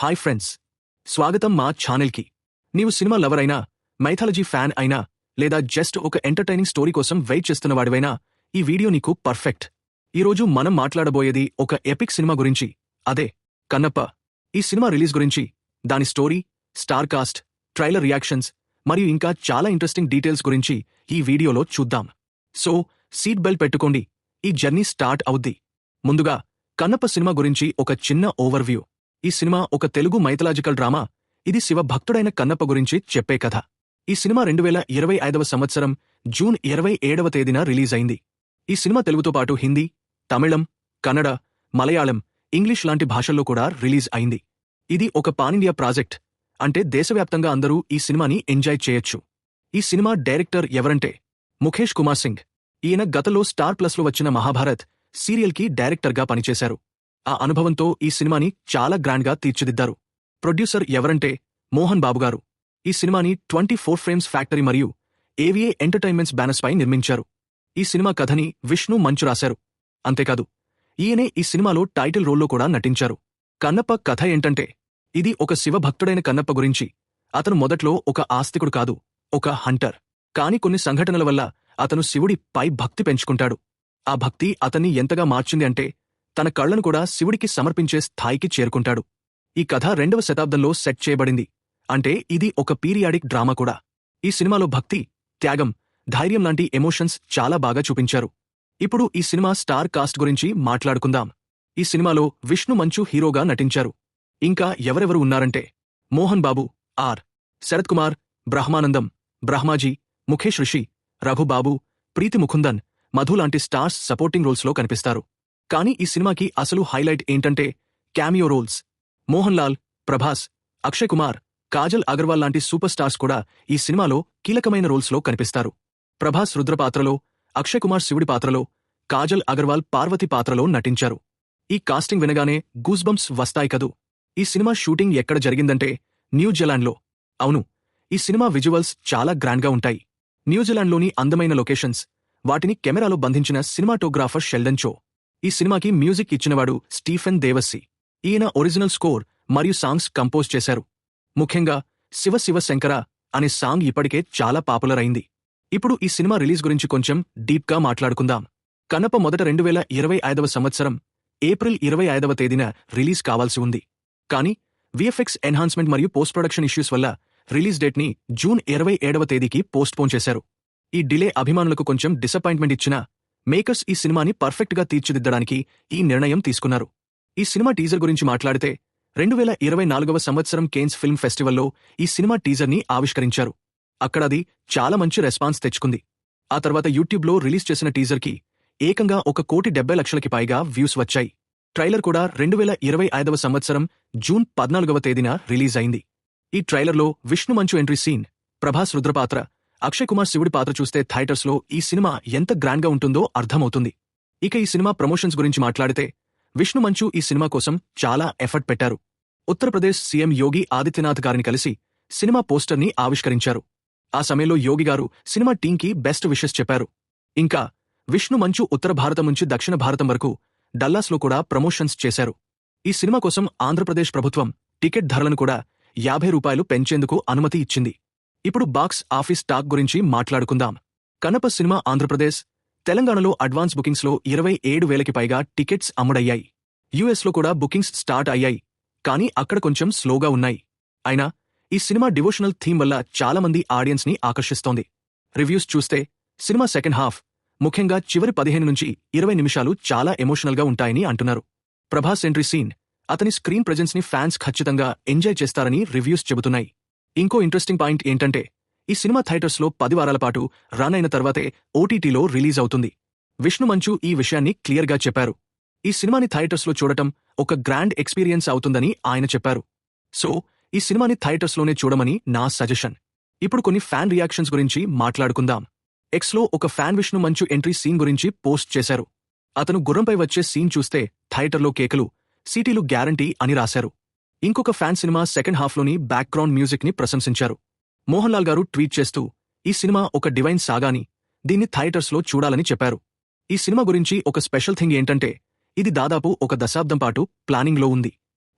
Hi friends. స్వాగతం మా ఛానల్కి. నీవు సినిమా లవర్ అయినా మైథాలజీ ఫ్యాన్ అయినా లేదా జస్ట్ ఒక ఎంటర్టైనింగ్ స్టోరీ కోసం వెయిట్ చేస్తున్నవాడివైనా ఈ వీడియో నీకు పర్ఫెక్ట్. ఈరోజు మనం మాట్లాడబోయేది ఒక ఎపిక్ సినిమా గురించి. అదే కన్నప్ప. ఈ సినిమా రిలీజ్ గురించి దాని story star cast trailer reactions మరియు ఇంకా చాలా ఇంట్రెస్టింగ్ డీటెయిల్స్ గురించి ఈ వీడియోలో చూద్దాం. సో సీట్ బెల్ట్ పెట్టుకోండి. ఈ జర్నీ స్టార్ట్ అవుద్ది. ముందుగా కన్నప్ప సినిమా గురించి ఒక చిన్న ఓవర్వ్యూ. ఈ సినిమా ఒక తెలుగు మైథలాజికల్ డ్రామా. ఇది శివ భక్తుడైన కన్నప్ప గురించి చెప్పే కథ. ఈ సినిమా రెండు వేల ఇరవై ఐదవ సంవత్సరం జూన్ ఇరవై ఏడవ తేదీన రిలీజ్ అయింది. ఈ సినిమా తెలుగుతో పాటు హిందీ తమిళం కన్నడ మలయాళం ఇంగ్లీష్ లాంటి భాషల్లో కూడా రిలీజ్ అయింది. ఇది ఒక పానిండియా ప్రాజెక్ట్. అంటే దేశవ్యాప్తంగా అందరూ ఈ సినిమాని ఎంజాయ్ చేయొచ్చు. ఈ సినిమా డైరెక్టర్ ఎవరంటే ముఖేష్ కుమార్ సింగ్. ఈయన గతంలో స్టార్ ప్లస్లో వచ్చిన మహాభారత్ సీరియల్కి డైరెక్టర్గా పనిచేశారు. ఆ అనుభవంతో ఈ సినిమాని చాలా గ్రాండ్గా తీర్చిదిద్దారు. ప్రొడ్యూసర్ ఎవరంటే మోహన్ బాబుగారు ఈ సినిమాని ట్వంటీ ఫోర్ ఫ్రేమ్స్ ఫ్యాక్టరీ మరియు ఏవిఏ ఎంటర్టైన్మెంట్స్ బ్యానర్స్ పై నిర్మించారు. ఈ సినిమా కథని విష్ణు మంచు రాశారు. అంతేకాదు ఈయనే ఈ సినిమాలో టైటిల్ రోల్లో కూడా నటించారు. కన్నప్ప కథ ఏంటంటే ఇది ఒక శివభక్తుడైన కన్నప్ప గురించి. అతను మొదట్లో ఒక ఆస్తికుడు కాదు ఒక హంటర్. కాని కొన్ని సంఘటనల వల్ల అతను శివుడి పై భక్తి పెంచుకుంటాడు. ఆ భక్తి అతన్ని ఎంతగా మార్చింది అంటే తన కళ్ళను కూడా శివుడికి సమర్పించే స్థాయికి చేరుకుంటాడు. ఈ కథ రెండవ శతాబ్దంలో సెట్ చేయబడింది. అంటే ఇది ఒక పీరియాడిక్ డ్రామా కూడా. ఈ సినిమాలో భక్తి త్యాగం ధైర్యం లాంటి ఎమోషన్స్ చాలా బాగా చూపించారు. ఇప్పుడు ఈ సినిమా స్టార్ కాస్ట్ గురించి మాట్లాడుకుందాం. ఈ సినిమాలో విష్ణు మంచు హీరోగా నటించారు. ఇంకా ఎవరెవరు ఉన్నారంటే? మోహన్ బాబు ఆర్. శరత్ కుమార్ బ్రహ్మానందం బ్రహ్మాజీ ముఖేష్ రిషి రఘుబాబు ప్రీతి ముకుందన్ మధు లాంటి స్టార్స్ సపోర్టింగ్ రోల్స్లో కనిపిస్తారు. కానీ ఈ సినిమాకి అసలు హైలైట్ ఏంటంటే క్యామియో రోల్స్. మోహన్ లాల్ ప్రభాస్ అక్షయ్ కుమార్ కాజల్ అగర్వాల్ లాంటి సూపర్ స్టార్స్ కూడా ఈ సినిమాలో కీలకమైన రోల్స్లో కనిపిస్తారు. ప్రభాస్ రుద్ర పాత్రలో అక్షయ్ కుమార్ శివుడి పాత్రలో కాజల్ అగర్వాల్ పార్వతి పాత్రలో నటించారు. ఈ కాస్టింగ్ వినగానే గూస్బంప్స్ వస్తాయి కదూ. ఈ సినిమా షూటింగ్ ఎక్కడ జరిగిందంటే న్యూజిలాండ్లో అవును ఈ సినిమా విజువల్స్ చాలా గ్రాండ్గా ఉంటాయి. న్యూజిలాండ్లోని అందమైన లొకేషన్స్ వాటిని కెమెరాలో బంధించిన సినిమాటోగ్రాఫర్ షెల్డన్ చో. ఈ సినిమాకి మ్యూజిక్ ఇచ్చినవాడు స్టీఫెన్ దేవస్సి. ఈయన ఒరిజినల్ స్కోర్ మరియు సాంగ్స్ కంపోజ్ చేశారు. ముఖ్యంగా శివ శివ శంకర అనే సాంగ్ ఇప్పటికే చాలా పాపులర్ అయింది. ఇప్పుడు ఈ సినిమా రిలీజ్ గురించి కొంచెం డీప్గా మాట్లాడుకుందాం. కనప మొదట రెండు వేల ఇరవై ఐదవ సంవత్సరం ఏప్రిల్ ఇరవై ఐదవ తేదీన రిలీజ్ కావాల్సి ఉంది. కానీ విఎఫ్ఎక్స్ ఎన్హాన్స్మెంట్ మరియు పోస్ట్ ప్రొడక్షన్ ఇష్యూస్ వల్ల రిలీజ్ డేట్ని జూన్ ఇరవై ఏడవ తేదీకి పోస్ట్పోన్ చేశారు. ఈ డిలే అభిమానులకు కొంచెం డిసప్పాయింట్మెంట్ ఇచ్చినా మేకర్స్ ఈ సినిమాని పర్ఫెక్ట్గా తీర్చిదిద్దడానికి ఈ నిర్ణయం తీసుకున్నారు. ఈ సినిమా టీజర్ గురించి మాట్లాడితే రెండు వేల ఇరవై నాలుగవ సంవత్సరం కేన్స్ ఫిల్మ్ ఫెస్టివల్లో ఈ సినిమా టీజర్ని ఆవిష్కరించారు. అక్కడ అది చాలా మంచి రెస్పాన్స్ తెచ్చుకుంది. ఆ తర్వాత యూట్యూబ్లో రిలీజ్ చేసిన టీజర్కి ఏకంగా ఒక కోటి డెబ్బై లక్షలకి పైగా వ్యూస్ వచ్చాయి. ట్రైలర్ కూడా రెండు వేల ఇరవై ఐదవ సంవత్సరం జూన్ పద్నాలుగవ తేదీన రిలీజ్ అయింది. ఈ ట్రైలర్లో విష్ణు మంచు ఎంట్రీ సీన్ ప్రభాస్ రుద్రపాత్ర అక్షయ్ కుమార్ శివుడి పాత్ర చూస్తే థైటర్స్లో ఈ సినిమా ఎంత గ్రాండ్గా ఉంటుందో అర్థమవుతుంది. ఇక ఈ సినిమా ప్రమోషన్స్ గురించి మాట్లాడితే విష్ణు మంచు ఈ సినిమా కోసం చాలా ఎఫర్ట్ పెట్టారు. ఉత్తరప్రదేశ్ సీఎం యోగి ఆదిత్యనాథ్ గారిని కలిసి సినిమా పోస్టర్ని ఆవిష్కరించారు. ఆ సమయంలో యోగి గారు సినిమా టీంకి బెస్ట్ విషెస్ చెప్పారు. ఇంకా విష్ణు మంచు ఉత్తర భారతం నుంచి దక్షిణ భారతం వరకు డల్లాస్లో కూడా ప్రమోషన్స్ చేశారు. ఈ సినిమా కోసం ఆంధ్రప్రదేశ్ ప్రభుత్వం టికెట్ ధరలను కూడా యాభై రూపాయలు పెంచేందుకు అనుమతి ఇచ్చింది. ఇప్పుడు బాక్స్ ఆఫీస్ టాక్ గురించి మాట్లాడుకుందాం. కనప సినిమా ఆంధ్రప్రదేశ్ తెలంగాణలో అడ్వాన్స్ బుకింగ్స్లో ఇరవై ఏడు వేలకి పైగా టికెట్స్ అమ్ముడయ్యాయి. యుఎస్లో కూడా బుకింగ్స్ స్టార్ట్ అయ్యాయి కానీ అక్కడ కొంచెం స్లోగా ఉన్నాయి. అయినా ఈ సినిమా డివోషనల్ థీమ్ వల్ల చాలామంది ఆడియన్స్ని ఆకర్షిస్తోంది. రివ్యూస్ చూస్తే సినిమా సెకండ్ హాఫ్ ముఖ్యంగా చివరి పదిహేను నుంచి ఇరవై నిమిషాలు చాలా ఎమోషనల్గా ఉంటాయని అంటున్నారు. ప్రభాస్ ఎంట్రీ సీన్ అతని స్క్రీన్ ప్రెజెన్స్ని ఫ్యాన్స్ ఖచ్చితంగా ఎంజాయ్ చేస్తారని రివ్యూస్ చెబుతున్నాయి. ఇంకో ఇంట్రెస్టింగ్ పాయింట్ ఏంటంటే ఈ సినిమా థియేటర్స్లో పది వారాల పాటు రన్ అయిన తర్వాతే ఓటీటీలో రిలీజ్ అవుతుంది. విష్ణు మంచు ఈ విషయాన్ని క్లియర్గా చెప్పారు. ఈ సినిమాని థియేటర్స్లో చూడటం ఒక గ్రాండ్ ఎక్స్పీరియన్స్ అవుతుందని ఆయన చెప్పారు. సో ఈ సినిమాని థియేటర్స్లోనే చూడమని నా సజెషన్. ఇప్పుడు కొన్ని ఫ్యాన్ రియాక్షన్స్ గురించి మాట్లాడుకుందాం. ఎక్స్లో ఒక fan Vishnu Manchu entry scene గురించి పోస్ట్ చేశారు. అతను గుర్రంపై వచ్చే సీన్ చూస్తే థియేటర్లో కేకలు సీటీలు గ్యారంటీ అని రాశారు. ఇంకొక ఫ్యాన్ సినిమా సెకండ్ హాఫ్లోని బ్యాక్గ్రౌండ్ మ్యూజిక్ని ప్రశంసించారు. మోహన్ లాల్ గారు ట్వీట్ చేస్తూ ఈ సినిమా ఒక డివైన్ సాగాని దీన్ని థియేటర్స్లో చూడాలని చెప్పారు. ఈ సినిమా గురించి ఒక స్పెషల్ థింగ్ ఏంటంటే ఇది దాదాపు ఒక దశాబ్దం పాటు ప్లానింగ్లో ఉంది.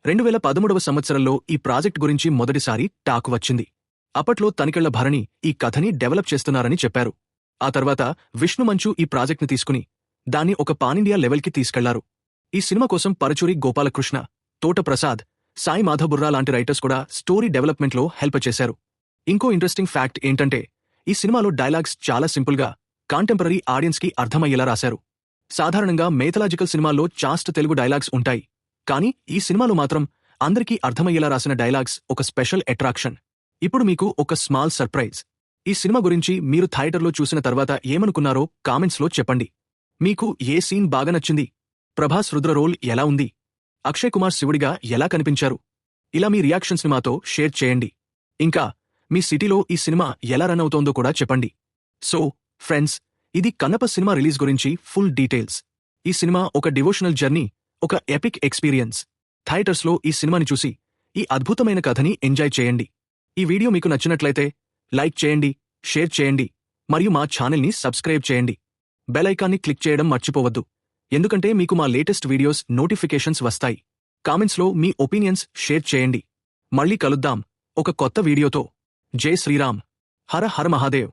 రెండు వేల పదమూడవ సంవత్సరంలో ఈ ప్రాజెక్ట్ గురించి మొదటిసారి టాక్ వచ్చింది. అప్పట్లో తనికెళ్ళ భరణి ఈ కథని డెవలప్ చేస్తున్నారని చెప్పారు. ఆ తర్వాత విష్ణు మంచు ఈ ప్రాజెక్ట్ని తీసుకుని దాన్ని ఒక పానిండియా లెవెల్కి తీసుకెళ్ళారు. ఈ సినిమా కోసం పరచూరి గోపాలకృష్ణ తోట ప్రసాద్ సాయి మాధబుర్రా లాంటి రైటర్స్ కూడా స్టోరీ డెవలప్మెంట్లో హెల్ప్ చేశారు. ఇంకో ఇంట్రెస్టింగ్ ఫ్యాక్ట్ ఏంటంటే ఈ సినిమాలో డైలాగ్స్ చాలా సింపుల్గా కాంటెంపరీ ఆడియన్స్కి అర్థమయ్యేలా రాశారు. సాధారణంగా మేథలాజికల్ సినిమాల్లో చాస్ట్ తెలుగు డైలాగ్స్ ఉంటాయి కానీ ఈ సినిమాలో మాత్రం అందరికీ అర్థమయ్యేలా రాసిన డైలాగ్స్ ఒక స్పెషల్ అట్రాక్షన్ ఇప్పుడు మీకు ఒక స్మాల్ సర్ప్రైజ్ ఈ సినిమా గురించి మీరు థియేటర్లో చూసిన తర్వాత ఏమనుకున్నారో కామెంట్స్లో చెప్పండి. మీకు ఏ సీన్ బాగా నచ్చింది? ప్రభాస్ రుద్ర రోల్ ఎలా ఉంది? అక్షయ్ కుమార్ శివుడిగా ఎలా కనిపించారు? ఇలా మీ రియాక్షన్స్ని మాతో షేర్ చేయండి. ఇంకా మీ సిటీలో ఈ సినిమా ఎలా రన్ అవుతోందో కూడా చెప్పండి. సో ఫ్రెండ్స్ ఇది కన్నప్ప సినిమా రిలీజ్ గురించి ఫుల్ డీటెయిల్స్. ఈ సినిమా ఒక డివోషనల్ జర్నీ ఒక ఎపిక్ ఎక్స్పీరియన్స్. థియేటర్స్లో ఈ సినిమాని చూసి ఈ అద్భుతమైన కథని ఎంజాయ్ చేయండి. ఈ వీడియో మీకు నచ్చినట్లయితే లైక్ చేయండి షేర్ చేయండి మరియు మా ఛానల్ని సబ్స్క్రైబ్ చేయండి. బెల్ ఐకాన్ని క్లిక్ చేయడం మర్చిపోవద్దు. ఎందుకంటే మీకు మా లేటెస్ట్ వీడియోస్ నోటిఫికేషన్స్ వస్తాయి. కామెంట్స్లో మీ ఒపీనియన్స్ షేర్ చేయండి. మళ్ళీ కలుద్దాం. ఒక కొత్త వీడియోతో. జై శ్రీరామ్. హర హర మహాదేవ్.